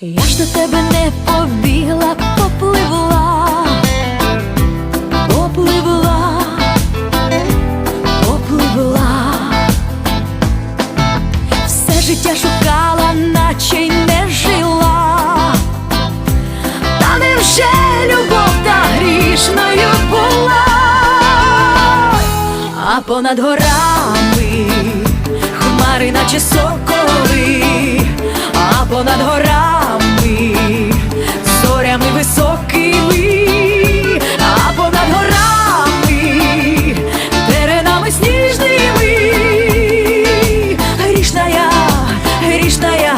Я ж до тебе не побігла, попливла, попливла, попливла, все життя шукала, наче й не жила, та невже любов та грішною була, а понад горами хмари, наче соколи, а понад горами грешная, грешная.